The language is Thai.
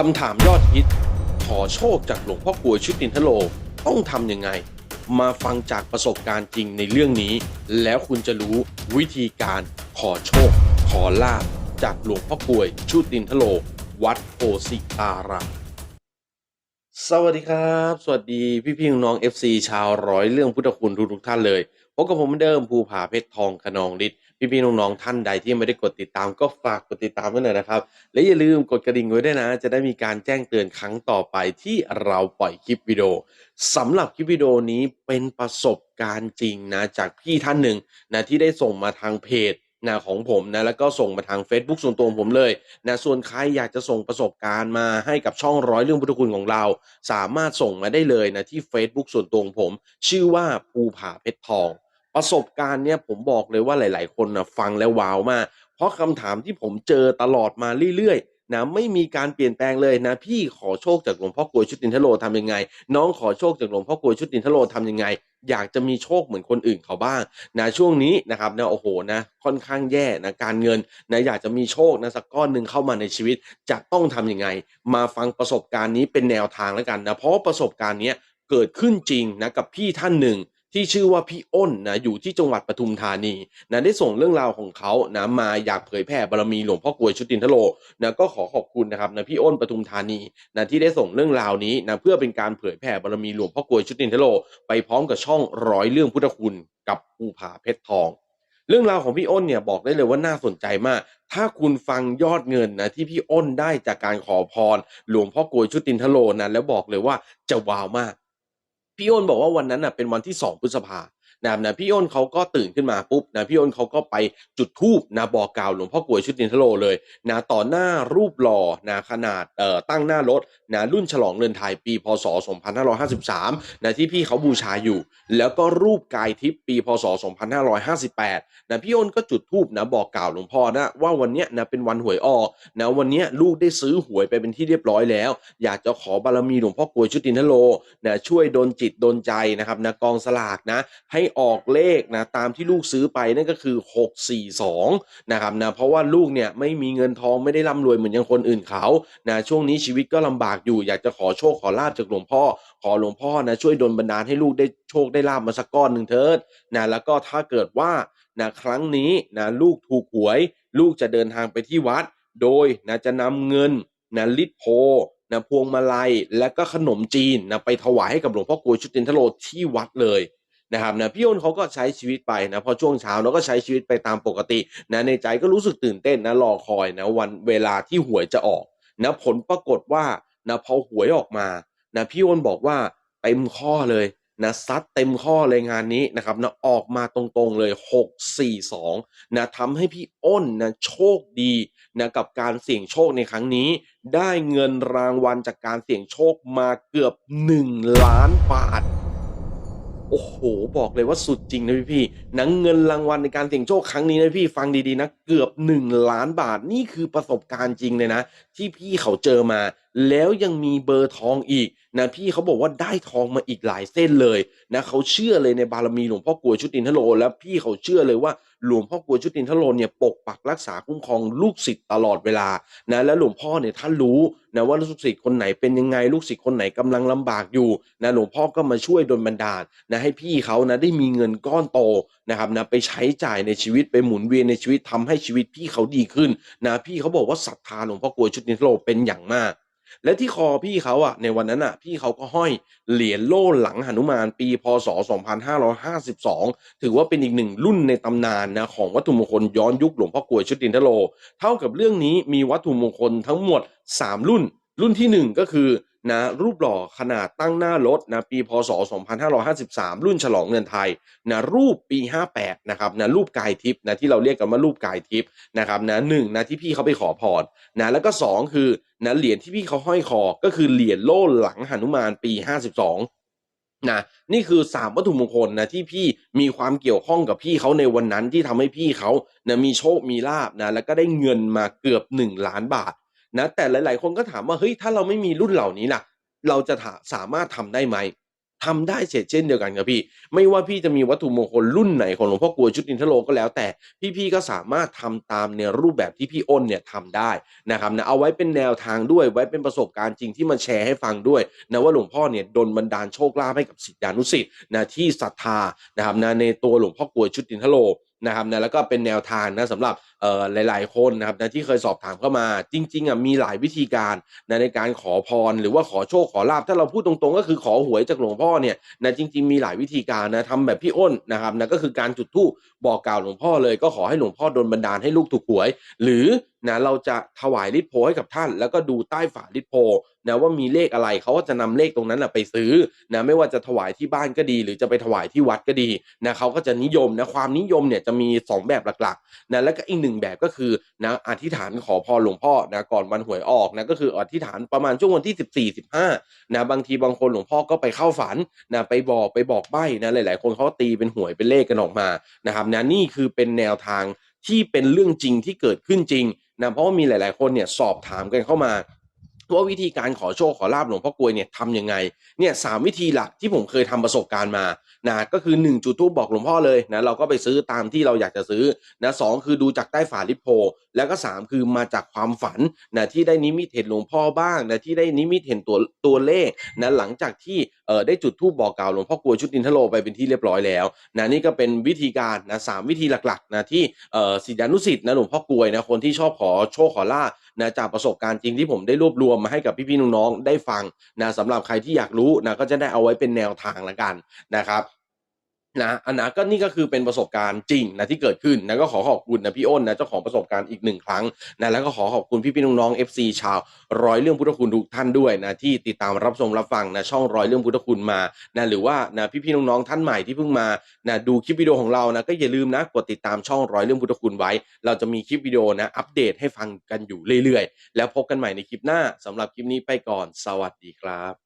คำถามยอดฮิต ขอโชคจากหลวงพ่อกลวยชุตินทโล ต้องทำยังไง มาฟังจากประสบการณ์จริงในเรื่องนี้ แล้วคุณจะรู้วิธีการขอโชค ขอลาบจากหลวงพ่อกลวยชุตินทโล วัดโพสิตารามสวัสดีครับ สวัสดีพี่พี่น้องๆ FC ชาวร้อยเรื่องพุทธคุณทุกๆท่านเลยพบกับผมเหมือนเดิมภูผาเพชรทองขนองฤทธิ์ พี่ๆน้องๆท่านใดที่ยังไม่ได้กดติดตามก็ฝากกดติดตามไว้หน่อยนะครับ และอย่าลืมกดกระดิ่งไว้ด้วยนะ จะได้มีการแจ้งเตือนครั้งต่อไปที่เราปล่อยคลิปวิดีโอสำหรับคลิปวิดีโอนี้เป็นประสบการณ์จริงนะจากพี่ท่านหนึ่งนะที่ได้ส่งมาทางเพจนะของผมนะแล้วก็ส่งมาทาง Facebook ส่วนตัวผมเลยนะส่วนใครอยากจะส่งประสบการณ์มาให้กับช่องร้อยเรื่องพุทธคุณของเรา สามารถส่งมาได้เลยนะที่ Facebook ส่วนตัวของผม ชื่อว่าภูผาเพชรทอง ประสบการณ์เนี่ยผมบอกเลยว่าหลาย ๆ คนนะฟังแล้วว้าวมาก เพราะคำถามที่ผมเจอตลอดมาเรื่อยๆนะไม่มีการเปลี่ยนแปลงเลยนะ พี่ขอโชคจากหลวงพ่อกลวยชุดตินทโลทำยังไง น้องขอโชคจากหลวงพ่อกลวยชุดตินทโลทำยังไง อยากจะมีโชคเหมือนคนอื่นเขาบ้างนะช่วงนี้นะครับนะโอ้โหนะค่อนข้างแย่นะการเงินนะอยากจะมีโชคนะสักก้อนหนึ่งเข้ามาในชีวิตจะต้องทำยังไง มาฟังประสบการณ์นี้เป็นแนวทางแล้วกันนะเพราะประสบการณ์เนี้ยเกิดขึ้นจริงนะกับพี่ท่านหนึ่ง ที่ชื่อว่าพี่อ้นนะอยู่ที่จังหวัดปทุมธานีนะได้ส่งเรื่องราวของเขานะมาอยากเผยแผ่บารมีหลวงพ่อกลวยชุตินทโลนะก็ขอขอบคุณนะครับนะพี่อ้นปทุมธานีนะที่ได้ส่งเรื่องราวนี้นะเพื่อเป็นการเผยแผ่บารมีหลวงพ่อกลวยชุตินทโลไปพร้อมกับช่องร้อยเรื่องพุทธคุณกับภูผาเพชรทอง เรื่องราวของพี่อ้นเนี่ยบอกได้เลยว่าน่าสนใจมาก ถ้าคุณฟังยอดเงินนะที่พี่อ้นได้จากการขอพร หลวงพ่อกลวยชุตินทโลนะแล้วบอกเลยว่าจะว้าวมาก พี่โอ้นบอกว่าวันนั้นน่ะเป็นวันที่สองพฤษภา นะครับนะพี่อ้นเขาก็ตื่นขึ้นมาปุ๊บนะพี่อ้นเขาก็ไปจุดธูปนะบอกกล่าวหลวงพ่อกวยชุตินทโลเลยนะต่อหน้ารูปหล่อนะขนาดเอ่อตั้งหน้ารถนะรุ่นฉลองเรือนไทยปีพศ 2553นะที่พี่เขาบูชาอยู่ แล้วก็รูปกายทิพย์ปีพศ 2558นะพี่อ้นก็จุดธูปนะบอกกล่าวหลวงพ่อนะว่าวันเนี้ยนะเป็นวันหวยออกนะวันเนี้ยลูกได้ซื้อหวยไปเป็นที่เรียบร้อยแล้ว อยากจะขอบารมีหลวงพ่อกวยชุตินทโลนะช่วยดลจิตดลใจนะครับนะกองสลากนะให้ออกเลขนะตามที่ลูกซื้อไปนั่นก็คือ 642นะครับนะเพราะว่าลูกเนี่ยไม่มีเงินทองไม่ได้ร่ำรวยเหมือนอย่างคนอื่นเขานะช่วงนี้ชีวิตก็ลำบากอยู่ อยากจะขอโชคขอลาบจากหลวงพ่อ ขอหลวงพ่อนะช่วยดลบันดาลให้ลูกได้โชคได้ลาบมาสักก้อนหนึ่งเถิดนะแล้วก็ถ้าเกิดว่านะครั้งนี้นะลูกถูกหวย ลูกจะเดินทางไปที่วัด โดยนะจะนำเงินนะลิตโพนะพวงมาลัยและก็ขนมจีนนะไปถวายให้กับหลวงพ่อกลวยชุตินทโลที่วัดเลย นะครับนะพี่อ้นเขาก็ใช้ชีวิตไปนะพอช่วงเช้าเราก็ใช้ชีวิตไปตามปกตินะในใจก็รู้สึกตื่นเต้นนะรอคอยนะวันเวลาที่หวยจะออกนะผลปรากฏว่านะพอหวยออกมานะพี่อ้นบอกว่าเต็มข้อเลยนะซัดเต็มข้อเลยงานนี้นะครับนะออกมาตรงๆเลย 642นะทำให้พี่อ้นนะโชคดีนะกับการเสี่ยงโชคในครั้งนี้ ได้เงินรางวัลจากการเสี่ยงโชคมาเกือบ 1 ล้านบาท โอ้โห บอกเลยว่าสุดจริงนะพี่พี่ๆนะเงินรางวัลในการเสี่ยงโชคครั้งนี้นะพี่ฟังดีๆนะเกือบ 1 ล้านบาทนี่คือประสบการณ์จริงเลยนะ ที่พี่เขาเจอมา แล้วยังมีเบอร์ทองอีกนะพี่เขาบอกว่าได้ทองมาอีกหลายเส้นเลยนะเขาเชื่อเลยในบารมีหลวงพ่อกลวยชุดินทโล แล้วพี่เขาเชื่อเลยว่า หลวงพ่อกวยชุตินทโลเนี่ยปกปักรักษาคุ้มครองลูกศิษย์ตลอดเวลานะแล้วหลวงพ่อเนี่ยท่านรู้นะว่าลูกศิษย์คนไหนเป็นยังไงลูกศิษย์คนไหนกำลังลำบากอยู่นะหลวงพ่อก็มาช่วยดลบันดาลนะให้พี่เขานะได้มีเงินก้อนโตนะครับนะไปใช้จ่ายในชีวิตไปหมุนเวียนในชีวิตทำให้ชีวิตพี่เขาดีขึ้นนะพี่เขาบอกว่าศรัทธาหลวงพ่อกวยชุตินทโลเป็นอย่างมาก และที่คอพี่เขาอะ ในวันนั้นอะ พี่เขาก็ห้อยเหรียญโล่หลังหนุมานปีพศ 2552 ถือว่าเป็นอีกหนึ่งรุ่นในตำนานนะของวัตถุมงคลย้อนยุคหลวงพ่อกลวยชุดินทโล เท่ากับเรื่องนี้มีวัตถุมงคลทั้งหมด 3 รุ่น รุ่นที่ 1 ก็คือ นะรูปหล่อขนาดตั้งหน้ารถนะปีพศ 2553 รุ่นฉลองเงินไทยนะรูปปี 58 นะครับนะรูปกายทิพย์นะที่เราเรียกกันว่ารูปกายทิพย์นะครับนะหนึ่งนะที่พี่เขาไปขอพรนะแล้วก็ 2 คือนะเหรียญที่พี่เขาห้อยคอ ก็คือเหรียญโล่หลังหนุมานปี 52นะนี่คือสามวัตถุมงคลนะที่พี่มีความเกี่ยวข้องกับพี่เขาในวันนั้นที่ทำให้พี่เขานะมีโชคมีลาบนะแล้วก็ได้เงินมาเกือบหนึ่งล้านบาท นะแต่หลาย ๆ คนก็ถามว่าเฮ้ยถ้าเราไม่มีรุ่นเหล่านี้ล่ะ เราจะาสามารถทำได้ไหมทำได้เสร็จเช่นเดียวกันครับพี่ ไม่ว่าพี่จะมีวัตถุมงคลรุ่นไหนของหลวงพ่อกลวยชุดนินทโลก็แล้วแต่พี่ๆก็สามารถทำตามในรูปแบบที่พี่อ้นเนี่ยทำได้นะครับนะเอาไว้เป็นแนวทางด้วยไว้เป็นประสบการณ์จริงที่มาแชร์ให้ฟังด้วยนะว่าหลวงพ่อเนี่ยดลบันดาลโชคลาภให้กับศิษยานุศิษย์นะที่ศรัทธานะครับนะในตัวหลวงพ่อกลวยชุดนินทโล นะครับนะแล้วก็เป็นแนวทางนะสำหรับเอ่อหลาย ๆ คนนะครับนะที่เคยสอบถามเข้ามาจริงๆอะมีหลายวิธีการนะในการขอพรหรือว่าขอโชคขอลาบถ้าเราพูดตรงๆ ก็คือขอหวยจากหลวงพ่อเนี่ยนะจริง ๆ มีหลายวิธีการนะทำแบบพี่อ้นนะครับนะก็คือการจุดธูปบอกกล่าวหลวงพ่อเลยก็ขอให้หลวงพ่อโดนบันดาลให้ลูกถูกหวย หรือ นะเราจะถวายลิตโพให้กับท่าน แล้วก็ดูใต้ฝาลิตโพนะว่ามีเลขอะไรเขาก็จะนำเลขตรงนั้นนะไปซื้อนะไม่ว่าจะถวายที่บ้านก็ดี หรือจะไปถวายที่วัดก็ดีนะเขาก็จะนิยมนะความนิยมเนี่ยจะมีสองแบบหลักๆนะแล้วก็อีกหนึ่งแบบก็คือนะอธิษฐานขอพรหลวงพ่อนะก่อนวันหวยออกนะก็คืออธิษฐานประมาณช่วงวันที่ 14 15นะบางทีบางคนหลวงพ่อก็ไปเข้าฝันนะไปบอกไปบอกใบ้นะหลาย ๆ คนเขาตีเป็นหวยเป็นเลขกันออกมานะครับนะนี่คือเป็นแนวทางที่เป็นเรื่องจริงที่เกิดขึ้นจริง นะเพราะว่ามีหลาย ๆ คนเนี่ยสอบถามกันเข้ามา ว่าวิธีการขอโชคขอลาบหลวงพ่อกลวยเนี่ยทำยังไงเนี่ยสามวิธีหลักที่ผมเคยทำประสบการณ์มานะก็คือหนึ่งจุดทูบบอกหลวงพ่อเลยนะเราก็ไปซื้อตามที่เราอยากจะซื้อนะสองคือดูจากใต้ฝาลิปโพ แล้วก็สามคือมาจากความฝันนะที่ได้นิมิตเห็นหลวงพ่อบ้างนะที่ได้นิมิตเห็นตัวตัวเลขนะหลังจากที่เอ่อได้จุดทูบบอกกล่าวหลวงพ่อกลวยชุดนินทโลไปเป็นที่เรียบร้อยแล้วนะนี่ก็เป็นวิธีการนะสามวิธีหลักๆนะที่เอ่อศิษยานุศิษย์นะหลวงพ่อกลวยนะคนที่ชอบขอโชคขอลาบ นะจากประสบการณ์จริงที่ผมได้รวบรวมมาให้กับพี่ๆน้องๆได้ฟังนะสำหรับใครที่อยากรู้นะก็จะได้เอาไว้เป็นแนวทางละกันนะครับ นะอันนะก็นี่ก็คือเป็นประสบการณ์จริงนะที่เกิดขึ้นนะก็ขอขอบคุณนะพี่อ้นนะเจ้าของประสบการณ์อีกหนึ่งครั้งนะแล้วก็ขอขอบคุณพี่ๆน้องๆ FC ชาวร้อยเรื่องพุทธคุณทุกท่านด้วยนะที่ติดตามรับชมรับฟังนะช่องร้อยเรื่องพุทธคุณมานะหรือว่านะพี่ๆน้องๆท่านใหม่ที่เพิ่งมานะดูคลิปวิดีโอของเรานะก็อย่าลืมนะกดติดตามช่องร้อยเรื่องพุทธคุณไว้ เราจะมีคลิปวิดีโอนะอัปเดตให้ฟังกันอยู่เรื่อยๆ แล้วพบกันใหม่ในคลิปหน้าสำหรับคลิปนี้ไปก่อน สวัสดีครับ